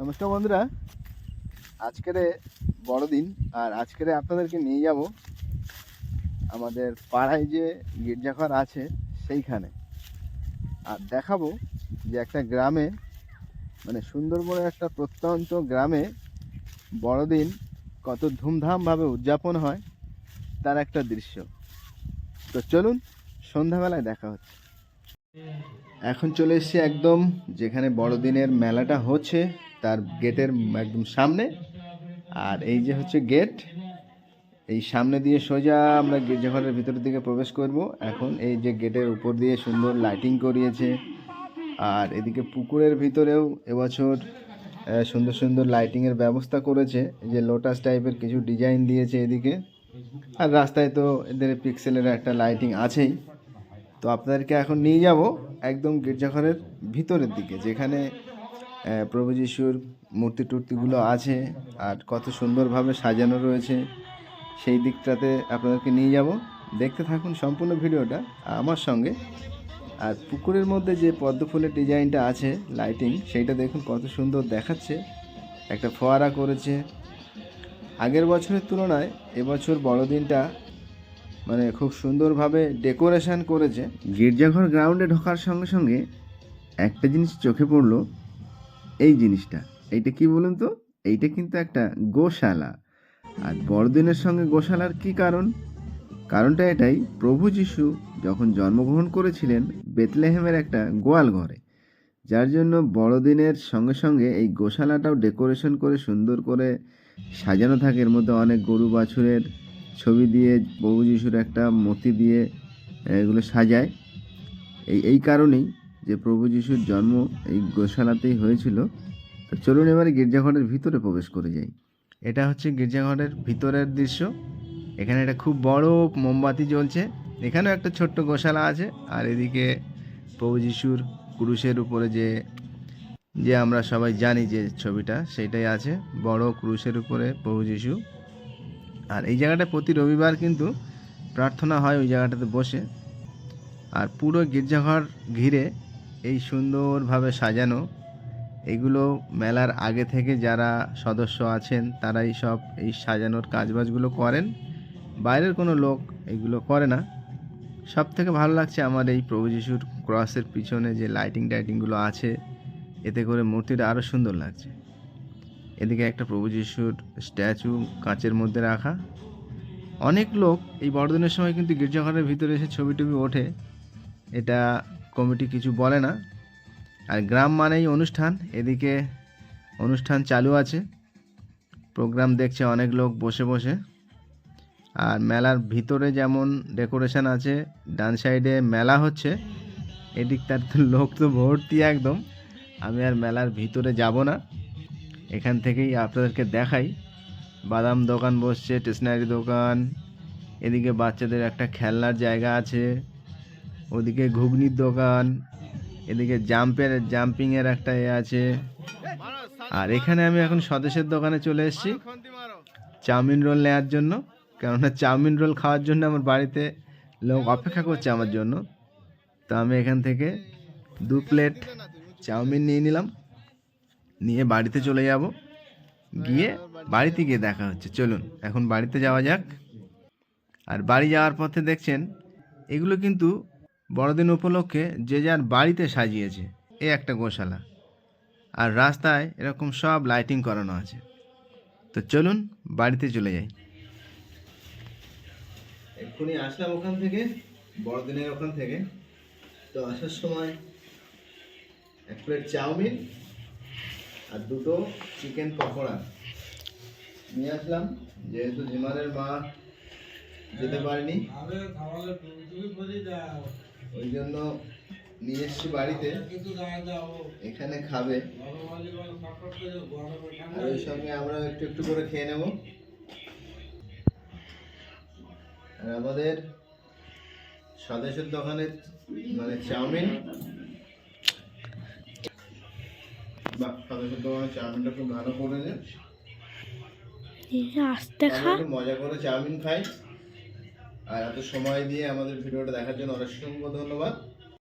নমস্কার বন্ধুরা। আজকের বড়দিন, আর আজকের আপনাদেরকে নিয়ে যাব আমাদের পাড়ায় যে গির্জাঘর আছে সেইখানে। আর দেখাবো যে একটা গ্রামে মানে সুন্দরবনের একটা প্রত্যন্ত গ্রামে বড়দিন কত ধুমধামভাবে উদযাপন হয়, তার একটা দৃশ্য। তো চলুন, সন্ধ্যাবেলায় দেখা হচ্ছে। এখন চলে এসেছি একদম যেখানে বড়দিনের মেলাটা হচ্ছে। তার গেটের একদম সামনে। আর এই যে হচ্ছে গেট, এই সামনে দিয়ে সোজা আমরা গির্জাঘরের ভিতরের দিকে প্রবেশ করব। এখন এই যে গেটের উপর দিয়ে সুন্দর লাইটিং করিয়েছে। আর এদিকে পুকুরের ভিতরেও এবছর সুন্দর সুন্দর লাইটিংয়ের ব্যবস্থা করেছে। যে লোটাস টাইপের কিছু ডিজাইন দিয়েছে এদিকে। আর রাস্তায় তো এদের পিক্সেলের একটা লাইটিং আছেই। তো আপনাদেরকে এখন নিয়ে যাব একদম গির্জাঘরের ভিতরের দিকে, যেখানে প্রভু যিশুর মূর্তি টুর্তিগুলো আছে আর কত সুন্দরভাবে সাজানো রয়েছে। সেই দিকটাতে আপনাদেরকে নিয়ে যাব। দেখতে থাকুন সম্পূর্ণ ভিডিওটা আমার সঙ্গে। আর পুকুরের মধ্যে যে পদ্ম ফুলের ডিজাইনটা আছে লাইটিং সেইটা দেখুন কত সুন্দর দেখাচ্ছে। একটা ফোয়ারা করেছে। আগের বছরের তুলনায় এবছর বড়দিনটা মানে খুব সুন্দরভাবে ডেকোরেশন করেছে। গির্জাঘর গ্রাউন্ডে ঢোকার সঙ্গে সঙ্গে একটা জিনিস চোখে পড়ল এই জিনিসটা। এইটা কি বলুন তো? এইটা কিন্তু একটা গোশালা। আর বড়দিনের সঙ্গে গোশালার কি কারণ? কারণটা এটাই, প্রভু যিশু যখন জন্মগ্রহণ করেছিলেন বেতলেহেমের একটা গোয়াল ঘরে, যার জন্য বড়দিনের সঙ্গে সঙ্গে এই গোশালাটাও ডেকোরেশন করে সুন্দর করে সাজানো থাকে। এর মধ্যে অনেক গরু বাছুরের ছবি দিয়ে প্রভু যিশুর একটা মূর্তি দিয়ে এগুলো সাজায়। এই এই কারণেই যে প্রভু যিশুর জন্ম এই গোশালাতেই হয়েছিল, তো চলুন এবারে গির্জাঘরের ভিতরে প্রবেশ করে যাই। এটা হচ্ছে গির্জাঘরের ভিতরের দৃশ্য। এখানে একটা খুব বড় মোমবাতি জ্বলছে। এখানেও একটা ছোট্ট গোশালা আছে। আর এদিকে প্রভু যিশুর ক্রুশের উপরে যে যে আমরা সবাই জানি যে ছবিটা সেইটাই আছে। বড় ক্রুশের উপরে প্রভু যিশু। আর এই জায়গাটা প্রতি রবিবার কিন্তু প্রার্থনা হয় ওই জায়গাটাতে বসে। আর পুরো গির্জাঘর ঘিরে এই সুন্দরভাবে সাজানো, এগুলো মেলার আগে থেকে যারা সদস্য আছেন, তারাই সব এই সাজানোর কাজবাজগুলো করেন। বাইরের কোনো লোক এগুলো করে না। সব থেকে ভালো লাগছে আমার এই প্রভু যিশুর ক্রসের পিছনে যে লাইটিং টাইটিংগুলো আছে, এতে করে মূর্তিটা আরও সুন্দর লাগছে। এদিকে একটা প্রভু যিশুর স্ট্যাচু কাঁচের মধ্যে রাখা। অনেক লোক এই বড়দিনের সময় কিন্তু গির্জাঘরের ভিতরে এসে ছবি টবি ওঠে। এটা কমিটি কিছু বলে না। আর গ্রাম মানেই অনুষ্ঠান, এদিকে অনুষ্ঠান চালু আছে। প্রোগ্রাম দেখছে অনেক লোক বসে বসে। আর মেলার ভিতরে যেমন ডেকোরেশন আছে, ডান সাইডে মেলা হচ্ছে, এদিক তার তো লোক তো ভর্তি একদম। আমি আর মেলার ভিতরে যাব না। এখান থেকেই আপনাদেরকে দেখাই। বাদাম দোকান বসছে স্টেশনারি দোকান, এদিকে বাচ্চাদের একটা খেলনার জায়গা আছে। ওদিকে ঘুগনির দোকান, এদিকে জাম্পের, জাম্পিংয়ের একটা এ আছে। আর এখানে আমি এখন স্বদেশের দোকানে চলে এসেছি, চাউমিন রোল নেওয়ার জন্য। কেননা চাউমিন রোল খাওয়ার জন্য আমার বাড়িতে লোক অপেক্ষা করছে আমার জন্য। তো আমি এখান থেকে দু প্লেট চাউমিন নিয়ে নিলাম। নিয়ে বাড়িতে চলে যাব। গিয়ে বাড়িতে গিয়ে দেখা হচ্ছে। চলুন, এখন বাড়িতে যাওয়া যাক। আর বাড়ি যাওয়ার পথে দেখছেন, এগুলো কিন্তু বড়দিন উপলক্ষে যে যার বাড়িতে সাজিয়েছে, এ একটা গোশালা। আর রাস্তায় এরকম সব লাইটিং করানো আছে। তো চলুন বাড়িতে চলে যাই। এক্ষুনি আসলাম ওখান থেকে, বড়দিনের ওখান থেকে। তো আসার সময় এক প্লেট চাউমিন আর দুটো চিকেন পকোড়া। নিয়ে আসলাম, যেহেতু জিমানের মা যেতে পারেনি। ওই জন্য নিয়ে এসছি বাড়িতে। এখানে খাবে। আর ওই সঙ্গে আমরা একটু একটু করে খেয়ে নেব। আর আমাদের স্বদেশের দোকানে মানে চাউমিন। স্বদেশের দোকানে চাউমিনটা খুব ভালো করেছে। আস্তে খা। মজা করে চাউমিন খাই। আর এত সময় দিয়ে আমাদের ভিডিওটা দেখার জন্য অসংখ্য ধন্যবাদ।